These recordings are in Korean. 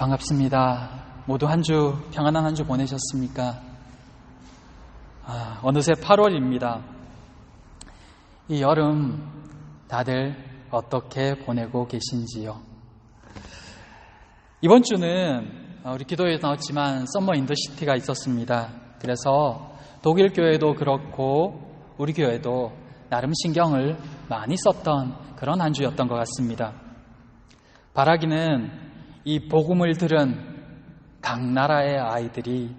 반갑습니다. 모두 한 주 평안한 한 주 보내셨습니까? 아, 어느새 8월입니다. 이 여름 다들 어떻게 보내고 계신지요? 이번 주는 우리 기도에 나왔지만 썸머 인더시티가 있었습니다. 그래서 독일 교회도 그렇고 우리 교회도 나름 신경을 많이 썼던 그런 한 주였던 것 같습니다. 바라기는 이 복음을 들은 각 나라의 아이들이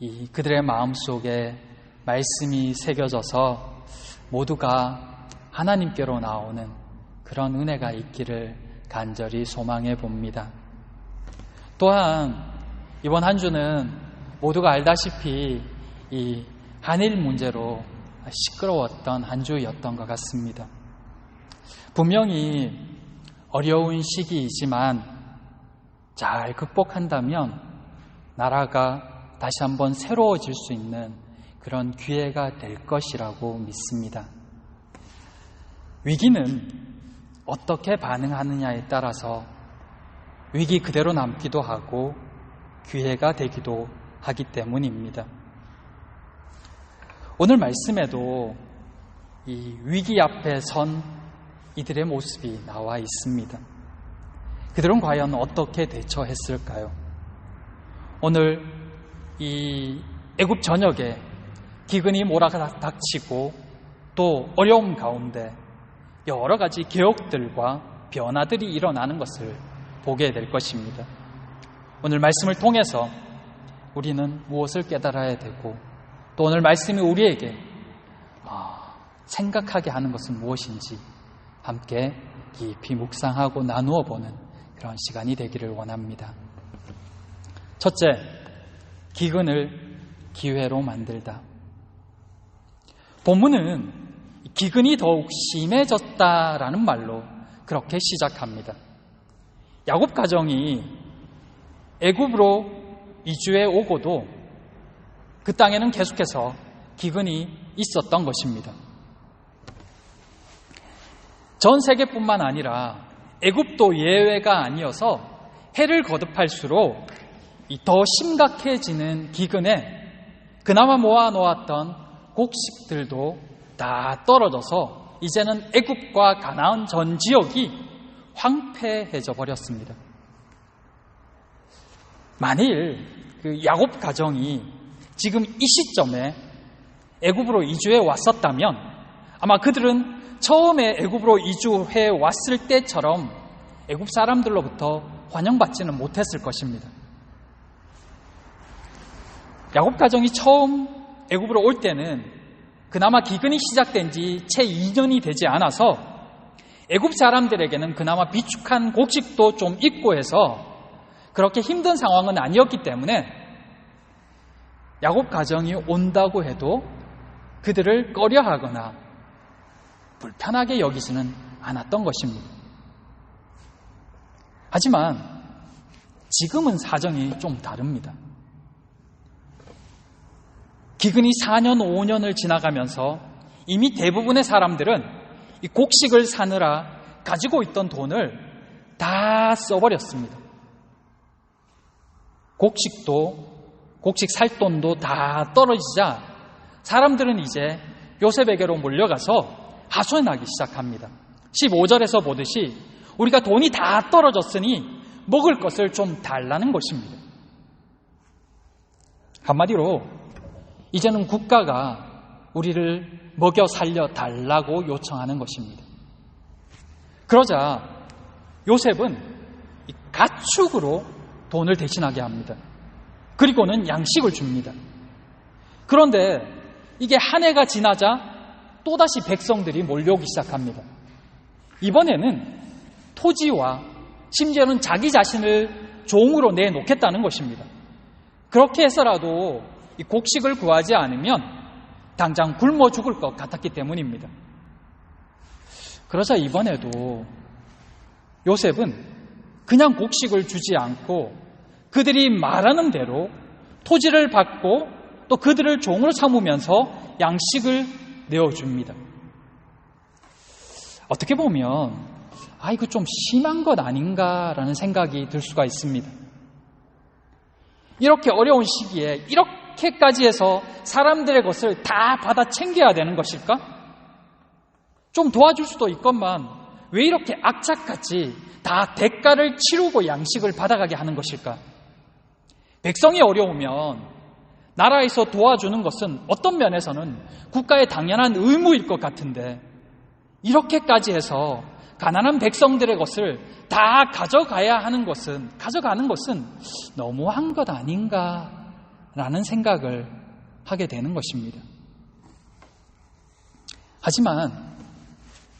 이 그들의 마음 속에 말씀이 새겨져서 모두가 하나님께로 나오는 그런 은혜가 있기를 간절히 소망해 봅니다. 또한 이번 한 주는 모두가 알다시피 이 한일 문제로 시끄러웠던 한 주였던 것 같습니다. 분명히 어려운 시기이지만 잘 극복한다면 나라가 다시 한번 새로워질 수 있는 그런 기회가 될 것이라고 믿습니다. 위기는 어떻게 반응하느냐에 따라서 위기 그대로 남기도 하고 기회가 되기도 하기 때문입니다. 오늘 말씀에도 이 위기 앞에 선 이들의 모습이 나와 있습니다. 그들은 과연 어떻게 대처했을까요? 오늘 이 애굽 전역에 기근이 몰아닥치고 또 어려움 가운데 여러 가지 개혁들과 변화들이 일어나는 것을 보게 될 것입니다. 오늘 말씀을 통해서 우리는 무엇을 깨달아야 되고 또 오늘 말씀이 우리에게 아, 생각하게 하는 것은 무엇인지 함께 깊이 묵상하고 나누어 보는 그런 시간이 되기를 원합니다. 첫째, 기근을 기회로 만들다. 본문은 기근이 더욱 심해졌다라는 말로 그렇게 시작합니다. 야곱 가정이 애굽으로 이주해 오고도 그 땅에는 계속해서 기근이 있었던 것입니다. 전 세계뿐만 아니라 애굽도 예외가 아니어서 해를 거듭할수록 더 심각해지는 기근에 그나마 모아놓았던 곡식들도 다 떨어져서 이제는 애굽과 가나안 전 지역이 황폐해져 버렸습니다. 만일 그 야곱 가정이 지금 이 시점에 애굽으로 이주해 왔었다면 아마 그들은 처음에 애굽으로 이주해 왔을 때처럼 애굽 사람들로부터 환영받지는 못했을 것입니다. 야곱 가정이 처음 애굽으로 올 때는 그나마 기근이 시작된 지 채 2년이 되지 않아서 애굽 사람들에게는 그나마 비축한 곡식도 좀 있고 해서 그렇게 힘든 상황은 아니었기 때문에 야곱 가정이 온다고 해도 그들을 꺼려하거나 불편하게 여기지는 않았던 것입니다. 하지만 지금은 사정이 좀 다릅니다. 기근이 4년, 5년을 지나가면서 이미 대부분의 사람들은 이 곡식을 사느라 가지고 있던 돈을 다 써버렸습니다. 곡식도, 곡식 살 돈도 다 떨어지자 사람들은 이제 요셉에게로 몰려가서 하소연하기 시작합니다. 15절에서 보듯이 우리가 돈이 다 떨어졌으니 먹을 것을 좀 달라는 것입니다. 한마디로 이제는 국가가 우리를 먹여 살려 달라고 요청하는 것입니다. 그러자 요셉은 가축으로 돈을 대신하게 합니다. 그리고는 양식을 줍니다. 그런데 이게 한 해가 지나자 또다시 백성들이 몰려오기 시작합니다. 이번에는 토지와 심지어는 자기 자신을 종으로 내놓겠다는 것입니다. 그렇게 해서라도 곡식을 구하지 않으면 당장 굶어 죽을 것 같았기 때문입니다. 그러자 이번에도 요셉은 그냥 곡식을 주지 않고 그들이 말하는 대로 토지를 받고 또 그들을 종으로 삼으면서 양식을 내어줍니다. 어떻게 보면, 아, 이거 좀 심한 것 아닌가라는 생각이 들 수가 있습니다. 이렇게 어려운 시기에 이렇게까지 해서 사람들의 것을 다 받아 챙겨야 되는 것일까? 좀 도와줄 수도 있건만 왜 이렇게 악착같이 다 대가를 치르고 양식을 받아가게 하는 것일까? 백성이 어려우면 나라에서 도와주는 것은 어떤 면에서는 국가의 당연한 의무일 것 같은데 이렇게까지 해서 가난한 백성들의 것을 다 가져가야 하는 것은, 가져가는 것은 너무한 것 아닌가라는 생각을 하게 되는 것입니다. 하지만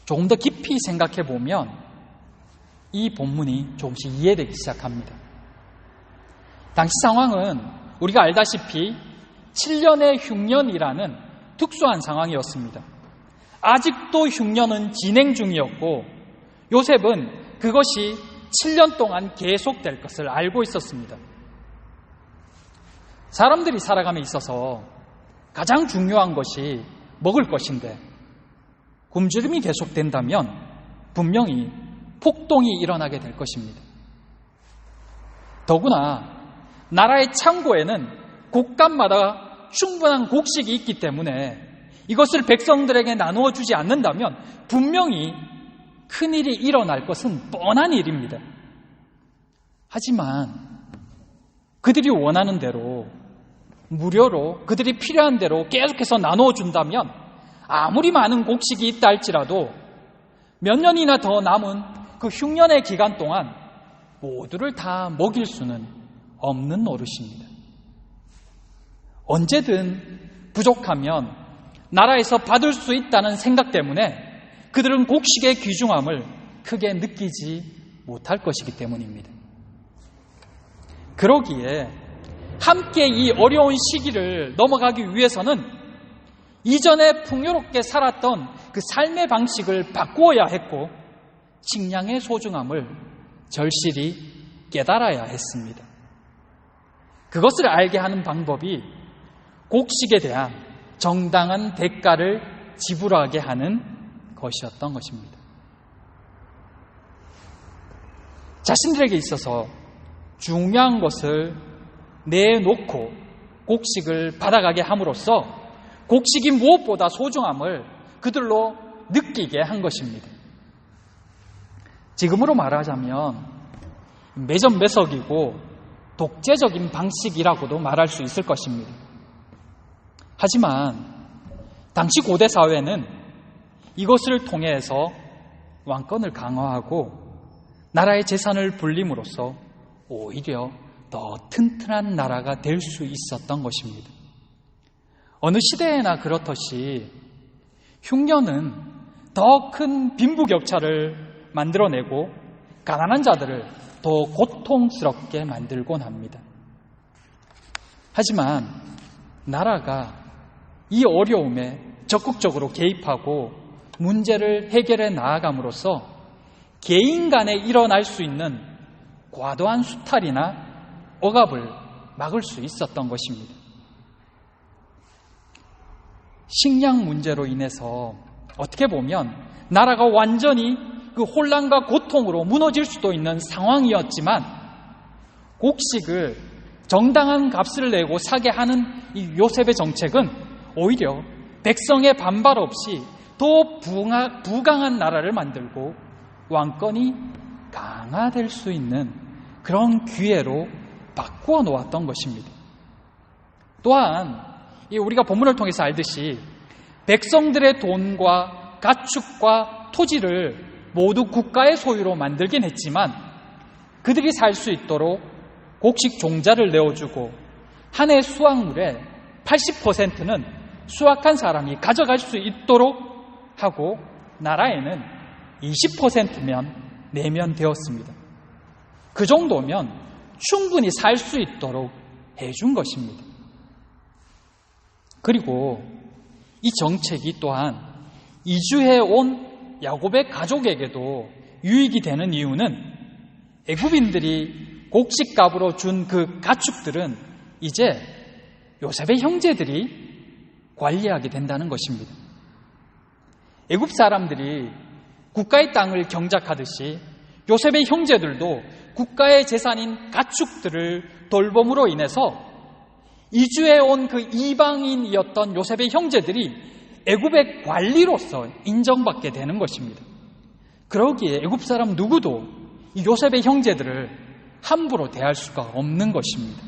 조금 더 깊이 생각해 보면 이 본문이 조금씩 이해되기 시작합니다. 당시 상황은 우리가 알다시피 7년의 흉년이라는 특수한 상황이었습니다. 아직도 흉년은 진행 중이었고 요셉은 그것이 7년 동안 계속될 것을 알고 있었습니다. 사람들이 살아감에 있어서 가장 중요한 것이 먹을 것인데 굶주림이 계속된다면 분명히 폭동이 일어나게 될 것입니다. 더구나 나라의 창고에는 곡간마다 충분한 곡식이 있기 때문에 이것을 백성들에게 나누어 주지 않는다면 분명히 큰일이 일어날 것은 뻔한 일입니다. 하지만 그들이 원하는 대로 무료로 그들이 필요한 대로 계속해서 나누어 준다면 아무리 많은 곡식이 있다 할지라도 몇 년이나 더 남은 그 흉년의 기간 동안 모두를 다 먹일 수는 없는 노릇입니다. 언제든 부족하면 나라에서 받을 수 있다는 생각 때문에 그들은 곡식의 귀중함을 크게 느끼지 못할 것이기 때문입니다. 그러기에 함께 이 어려운 시기를 넘어가기 위해서는 이전에 풍요롭게 살았던 그 삶의 방식을 바꾸어야 했고 식량의 소중함을 절실히 깨달아야 했습니다. 그것을 알게 하는 방법이 곡식에 대한 정당한 대가를 지불하게 하는 것이었던 것입니다. 자신들에게 있어서 중요한 것을 내놓고 곡식을 받아가게 함으로써 곡식이 무엇보다 소중함을 그들로 느끼게 한 것입니다. 지금으로 말하자면 매점 매석이고 독재적인 방식이라고도 말할 수 있을 것입니다. 하지만 당시 고대 사회는 이것을 통해서 왕권을 강화하고 나라의 재산을 불림으로써 오히려 더 튼튼한 나라가 될 수 있었던 것입니다. 어느 시대에나 그렇듯이 흉년은 더 큰 빈부격차를 만들어내고 가난한 자들을 더 고통스럽게 만들곤 합니다. 하지만 나라가 이 어려움에 적극적으로 개입하고 문제를 해결해 나아감으로써 개인 간에 일어날 수 있는 과도한 수탈이나 억압을 막을 수 있었던 것입니다. 식량 문제로 인해서 어떻게 보면 나라가 완전히 그 혼란과 고통으로 무너질 수도 있는 상황이었지만 곡식을 정당한 값을 내고 사게 하는 이 요셉의 정책은 오히려 백성의 반발 없이 더 부강한 나라를 만들고 왕권이 강화될 수 있는 그런 기회로 바꾸어 놓았던 것입니다. 또한 우리가 본문을 통해서 알듯이 백성들의 돈과 가축과 토지를 모두 국가의 소유로 만들긴 했지만 그들이 살 수 있도록 곡식 종자를 내어주고 한 해 수확물의 80%는 수확한 사람이 가져갈 수 있도록 하고 나라에는 20%면 내면 되었습니다. 그 정도면 충분히 살 수 있도록 해준 것입니다. 그리고 이 정책이 또한 이주해 온 야곱의 가족에게도 유익이 되는 이유는 애굽인들이 곡식값으로 준 그 가축들은 이제 요셉의 형제들이 관리하게 된다는 것입니다. 애굽 사람들이 국가의 땅을 경작하듯이 요셉의 형제들도 국가의 재산인 가축들을 돌봄으로 인해서 이주해 온 그 이방인이었던 요셉의 형제들이 애굽의 관리로서 인정받게 되는 것입니다. 그러기에 애굽 사람 누구도 이 요셉의 형제들을 함부로 대할 수가 없는 것입니다.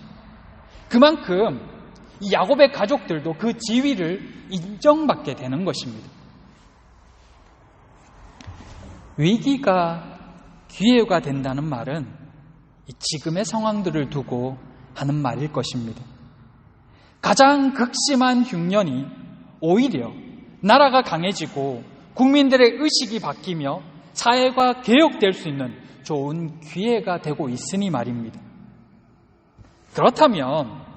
그만큼 이 야곱의 가족들도 그 지위를 인정받게 되는 것입니다. 위기가 기회가 된다는 말은 지금의 상황들을 두고 하는 말일 것입니다. 가장 극심한 흉년이 오히려 나라가 강해지고 국민들의 의식이 바뀌며 사회가 개혁될 수 있는 좋은 기회가 되고 있으니 말입니다. 그렇다면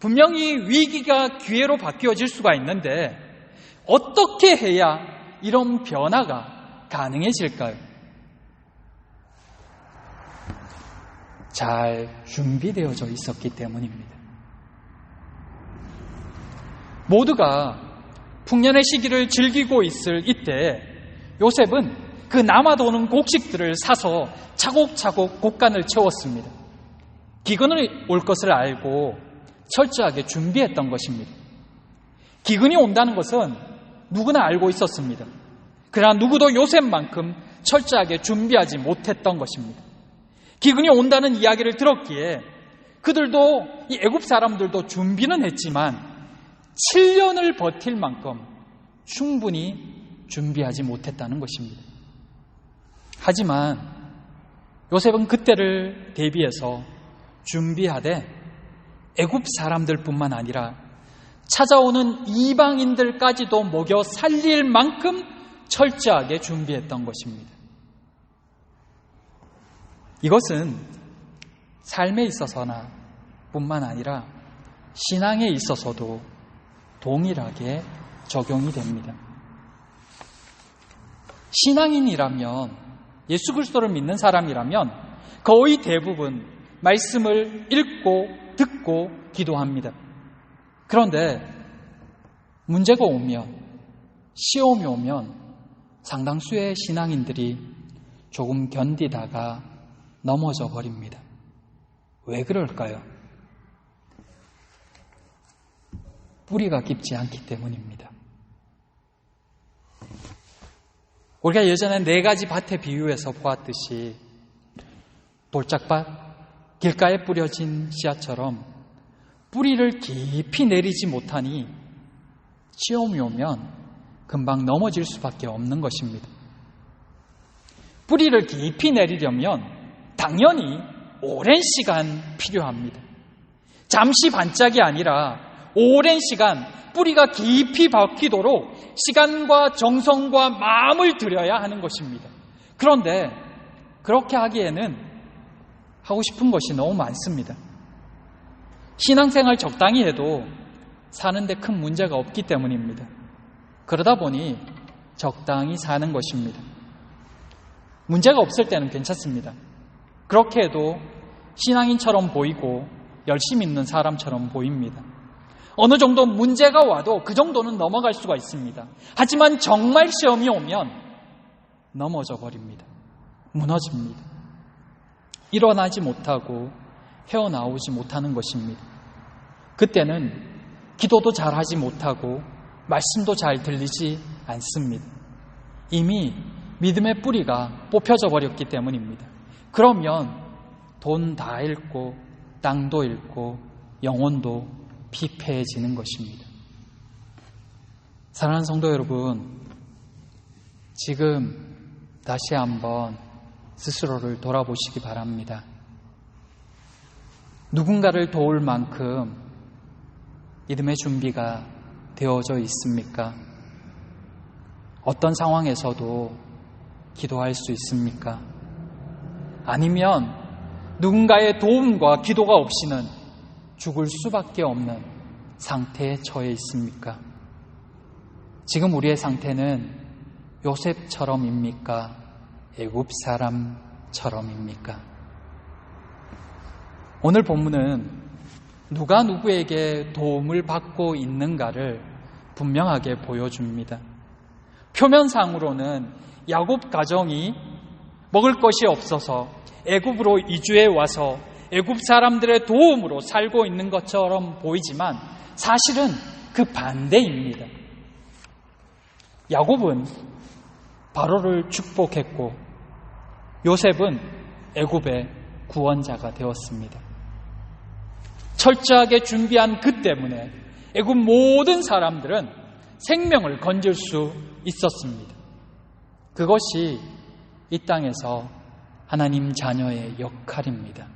분명히 위기가 기회로 바뀌어질 수가 있는데 어떻게 해야 이런 변화가 가능해질까요? 잘 준비되어져 있었기 때문입니다. 모두가 풍년의 시기를 즐기고 있을 이때 요셉은 그 남아도는 곡식들을 사서 차곡차곡 곡간을 채웠습니다. 기근이 올 것을 알고 철저하게 준비했던 것입니다. 기근이 온다는 것은 누구나 알고 있었습니다. 그러나 누구도 요셉만큼 철저하게 준비하지 못했던 것입니다. 기근이 온다는 이야기를 들었기에 그들도 이 애굽 사람들도 준비는 했지만 7년을 버틸 만큼 충분히 준비하지 못했다는 것입니다. 하지만 요셉은 그때를 대비해서 준비하되 애굽 사람들뿐만 아니라 찾아오는 이방인들까지도 먹여 살릴 만큼 철저하게 준비했던 것입니다. 이것은 삶에 있어서나 뿐만 아니라 신앙에 있어서도 동일하게 적용이 됩니다. 신앙인이라면 예수 그리스도를 믿는 사람이라면 거의 대부분 말씀을 읽고 듣고 기도합니다. 그런데 문제가 오면 시험이 오면 상당수의 신앙인들이 조금 견디다가 넘어져 버립니다. 왜 그럴까요? 뿌리가 깊지 않기 때문입니다. 우리가 예전에 네 가지 밭의 비유에서 보았듯이 돌짝밭, 길가에 뿌려진 씨앗처럼 뿌리를 깊이 내리지 못하니 시험이 오면 금방 넘어질 수밖에 없는 것입니다. 뿌리를 깊이 내리려면 당연히 오랜 시간 필요합니다. 잠시 반짝이 아니라 오랜 시간 뿌리가 깊이 박히도록 시간과 정성과 마음을 들여야 하는 것입니다. 그런데 그렇게 하기에는 하고 싶은 것이 너무 많습니다. 신앙생활 적당히 해도 사는데 큰 문제가 없기 때문입니다. 그러다 보니 적당히 사는 것입니다. 문제가 없을 때는 괜찮습니다. 그렇게 해도 신앙인처럼 보이고 열심히 있는 사람처럼 보입니다. 어느 정도 문제가 와도 그 정도는 넘어갈 수가 있습니다. 하지만 정말 시험이 오면 넘어져 버립니다. 무너집니다. 일어나지 못하고 헤어나오지 못하는 것입니다. 그때는 기도도 잘 하지 못하고 말씀도 잘 들리지 않습니다. 이미 믿음의 뿌리가 뽑혀져 버렸기 때문입니다. 그러면 돈 다 잃고 땅도 잃고 영혼도 피폐해지는 것입니다. 사랑하는 성도 여러분, 지금 다시 한번 스스로를 돌아보시기 바랍니다. 누군가를 도울 만큼 믿음의 준비가 되어져 있습니까? 어떤 상황에서도 기도할 수 있습니까? 아니면 누군가의 도움과 기도가 없이는 죽을 수밖에 없는 상태에 처해 있습니까? 지금 우리의 상태는 요셉처럼입니까? 애굽 사람처럼입니까? 오늘 본문은 누가 누구에게 도움을 받고 있는가를 분명하게 보여줍니다. 표면상으로는 야곱 가정이 먹을 것이 없어서 애굽으로 이주해 와서 애굽 사람들의 도움으로 살고 있는 것처럼 보이지만 사실은 그 반대입니다. 야곱은 바로를 축복했고 요셉은 애굽의 구원자가 되었습니다. 철저하게 준비한 그 때문에 애굽 모든 사람들은 생명을 건질 수 있었습니다. 그것이 이 땅에서 하나님 자녀의 역할입니다.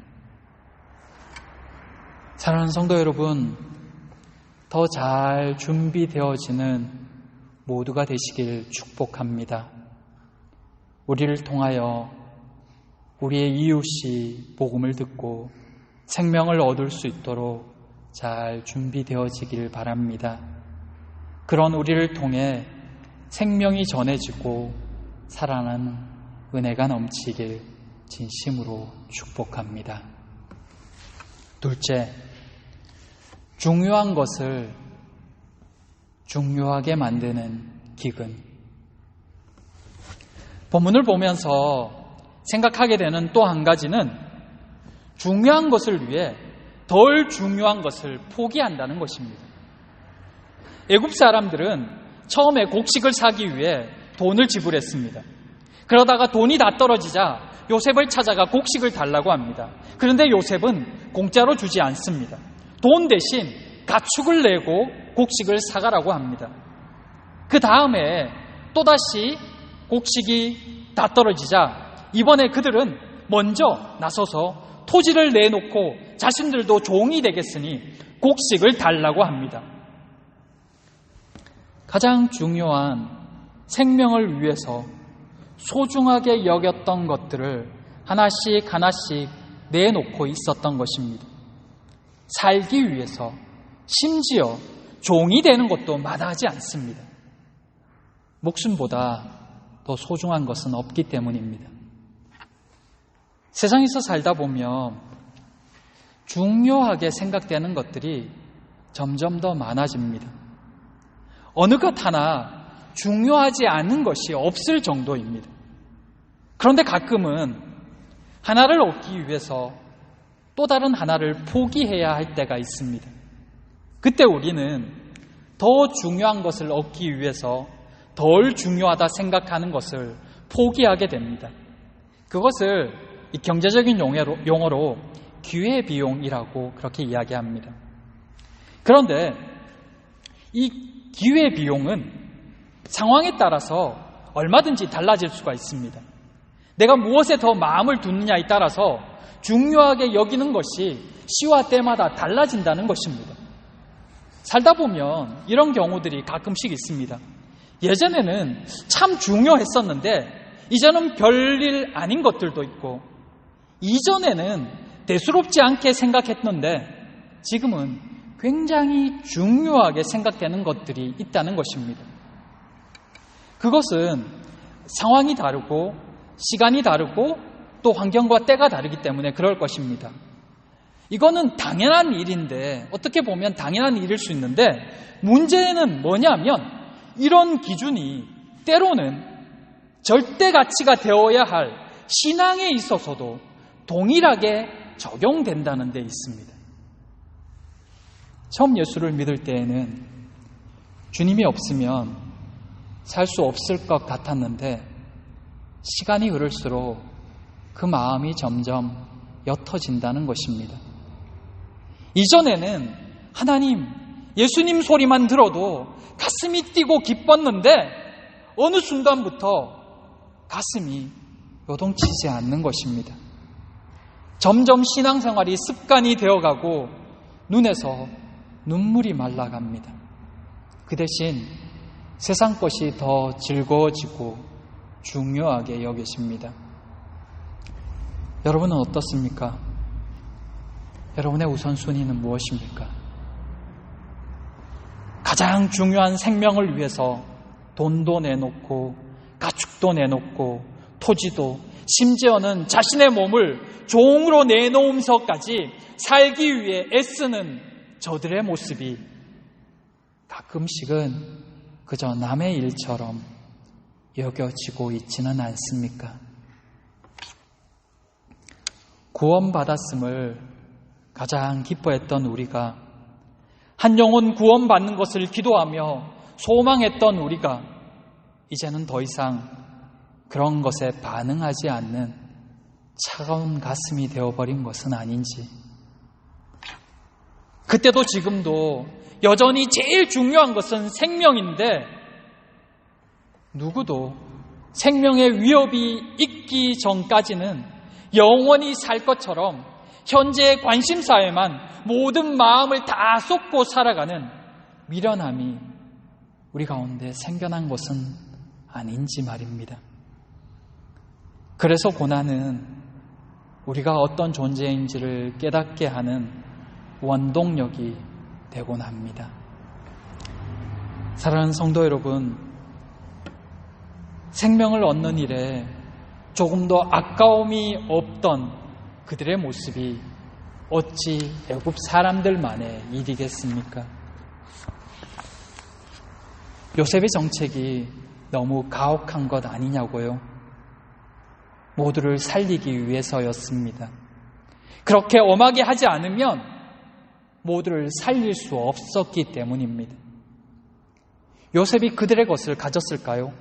사랑하는 성도 여러분, 더 잘 준비되어지는 모두가 되시길 축복합니다. 우리를 통하여 우리의 이웃이 복음을 듣고 생명을 얻을 수 있도록 잘 준비되어지길 바랍니다. 그런 우리를 통해 생명이 전해지고 살아나는 은혜가 넘치길 진심으로 축복합니다. 둘째, 중요한 것을 중요하게 만드는 기근. 본문을 보면서 생각하게 되는 또 한 가지는 중요한 것을 위해 덜 중요한 것을 포기한다는 것입니다. 애굽 사람들은 처음에 곡식을 사기 위해 돈을 지불했습니다. 그러다가 돈이 다 떨어지자 요셉을 찾아가 곡식을 달라고 합니다. 그런데 요셉은 공짜로 주지 않습니다. 돈 대신 가축을 내고 곡식을 사가라고 합니다. 그 다음에 또다시 곡식이 다 떨어지자 이번에 그들은 먼저 나서서 토지를 내놓고 자신들도 종이 되겠으니 곡식을 달라고 합니다. 가장 중요한 생명을 위해서 소중하게 여겼던 것들을 하나씩 하나씩 내놓고 있었던 것입니다. 살기 위해서 심지어 종이 되는 것도 마다하지 않습니다. 목숨보다 더 소중한 것은 없기 때문입니다. 세상에서 살다 보면 중요하게 생각되는 것들이 점점 더 많아집니다. 어느 것 하나 중요하지 않은 것이 없을 정도입니다. 그런데 가끔은 하나를 얻기 위해서 또 다른 하나를 포기해야 할 때가 있습니다. 그때 우리는 더 중요한 것을 얻기 위해서 덜 중요하다 생각하는 것을 포기하게 됩니다. 그것을 경제적인 용어로, 용어로 기회 비용이라고 그렇게 이야기합니다. 그런데 이 기회 비용은 상황에 따라서 얼마든지 달라질 수가 있습니다. 내가 무엇에 더 마음을 두느냐에 따라서 중요하게 여기는 것이 시와 때마다 달라진다는 것입니다. 살다 보면 이런 경우들이 가끔씩 있습니다. 예전에는 참 중요했었는데 이제는 별일 아닌 것들도 있고 이전에는 대수롭지 않게 생각했는데 지금은 굉장히 중요하게 생각되는 것들이 있다는 것입니다. 그것은 상황이 다르고 시간이 다르고 또 환경과 때가 다르기 때문에 그럴 것입니다. 이거는 당연한 일인데 어떻게 보면 당연한 일일 수 있는데 문제는 뭐냐면 이런 기준이 때로는 절대 가치가 되어야 할 신앙에 있어서도 동일하게 적용된다는 데 있습니다. 처음 예수를 믿을 때에는 주님이 없으면 살 수 없을 것 같았는데 시간이 흐를수록 그 마음이 점점 옅어진다는 것입니다. 이전에는 하나님, 예수님 소리만 들어도 가슴이 뛰고 기뻤는데 어느 순간부터 가슴이 요동치지 않는 것입니다. 점점 신앙생활이 습관이 되어가고 눈에서 눈물이 말라갑니다. 그 대신 세상 것이 더 즐거워지고 중요하게 여기십니다. 여러분은 어떻습니까? 여러분의 우선순위는 무엇입니까? 가장 중요한 생명을 위해서 돈도 내놓고 가축도 내놓고 토지도 심지어는 자신의 몸을 종으로 내놓으면서까지 살기 위해 애쓰는 저들의 모습이 가끔씩은 그저 남의 일처럼 여겨지고 있지는 않습니까? 구원받았음을 가장 기뻐했던 우리가 한 영혼 구원받는 것을 기도하며 소망했던 우리가 이제는 더 이상 그런 것에 반응하지 않는 차가운 가슴이 되어버린 것은 아닌지. 그때도 지금도 여전히 제일 중요한 것은 생명인데 누구도 생명의 위협이 있기 전까지는 영원히 살 것처럼 현재의 관심사에만 모든 마음을 다 쏟고 살아가는 미련함이 우리 가운데 생겨난 것은 아닌지 말입니다. 그래서 고난은 우리가 어떤 존재인지를 깨닫게 하는 원동력이 되곤 합니다. 사랑하는 성도 여러분, 생명을 얻는 일에 조금 더 아까움이 없던 그들의 모습이 어찌 애굽 사람들만의 일이겠습니까? 요셉의 정책이 너무 가혹한 것 아니냐고요. 모두를 살리기 위해서였습니다. 그렇게 엄하게 하지 않으면 모두를 살릴 수 없었기 때문입니다. 요셉이 그들의 것을 가졌을까요?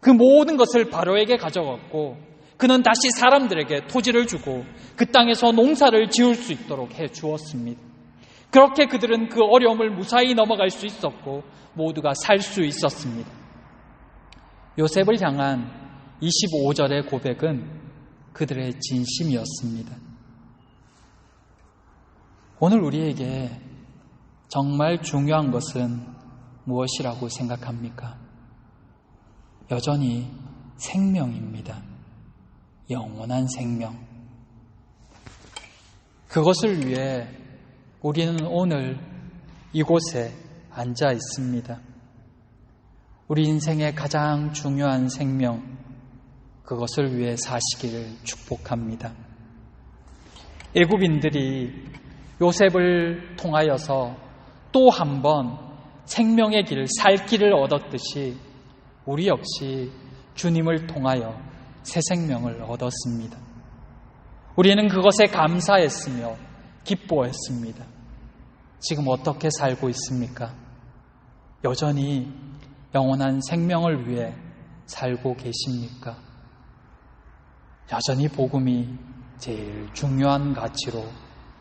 그 모든 것을 바로에게 가져갔고 그는 다시 사람들에게 토지를 주고 그 땅에서 농사를 지을 수 있도록 해 주었습니다. 그렇게 그들은 그 어려움을 무사히 넘어갈 수 있었고 모두가 살 수 있었습니다. 요셉을 향한 25절의 고백은 그들의 진심이었습니다. 오늘 우리에게 정말 중요한 것은 무엇이라고 생각합니까? 여전히 생명입니다. 영원한 생명. 그것을 위해 우리는 오늘 이곳에 앉아 있습니다. 우리 인생의 가장 중요한 생명, 그것을 위해 사시기를 축복합니다. 애굽인들이 요셉을 통하여서 또 한 번 생명의 길, 살 길을 얻었듯이 우리 역시 주님을 통하여 새 생명을 얻었습니다. 우리는 그것에 감사했으며 기뻐했습니다. 지금 어떻게 살고 있습니까? 여전히 영원한 생명을 위해 살고 계십니까? 여전히 복음이 제일 중요한 가치로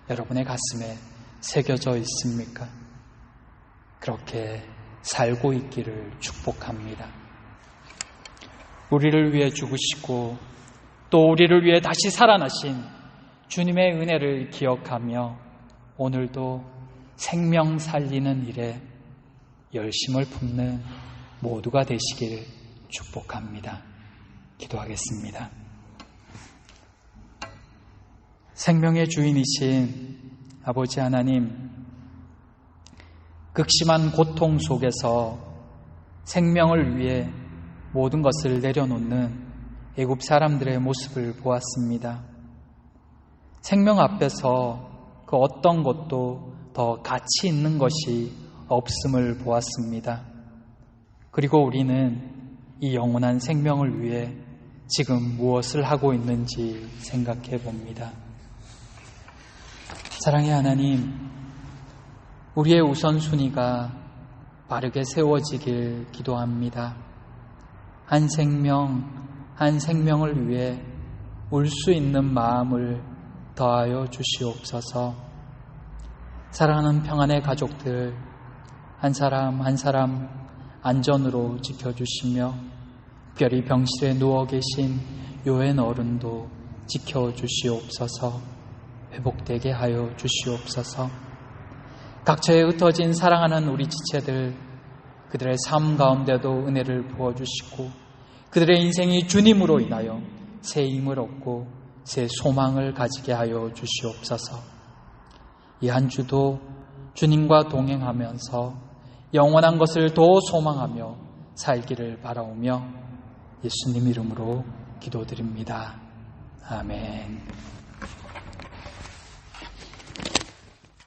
여러분의 가슴에 새겨져 있습니까? 그렇게 살고 있기를 축복합니다. 우리를 위해 죽으시고 또 우리를 위해 다시 살아나신 주님의 은혜를 기억하며 오늘도 생명 살리는 일에 열심을 품는 모두가 되시기를 축복합니다. 기도하겠습니다. 생명의 주인이신 아버지 하나님, 극심한 고통 속에서 생명을 위해 모든 것을 내려놓는 애굽 사람들의 모습을 보았습니다. 생명 앞에서 그 어떤 것도 더 가치 있는 것이 없음을 보았습니다. 그리고 우리는 이 영원한 생명을 위해 지금 무엇을 하고 있는지 생각해 봅니다. 사랑의 하나님, 우리의 우선순위가 바르게 세워지길 기도합니다. 한 생명, 한 생명을 위해 울 수 있는 마음을 더하여 주시옵소서. 사랑하는 평안의 가족들, 한 사람 한 사람 안전으로 지켜주시며, 별이 병실에 누워 계신 요엔 어른도 지켜주시옵소서, 회복되게 하여 주시옵소서, 각처에 흩어진 사랑하는 우리 지체들, 그들의 삶 가운데도 은혜를 부어 주시고, 그들의 인생이 주님으로 인하여 새 힘을 얻고 새 소망을 가지게 하여 주시옵소서. 이 한 주도 주님과 동행하면서 영원한 것을 더 소망하며 살기를 바라오며 예수님 이름으로 기도드립니다. 아멘.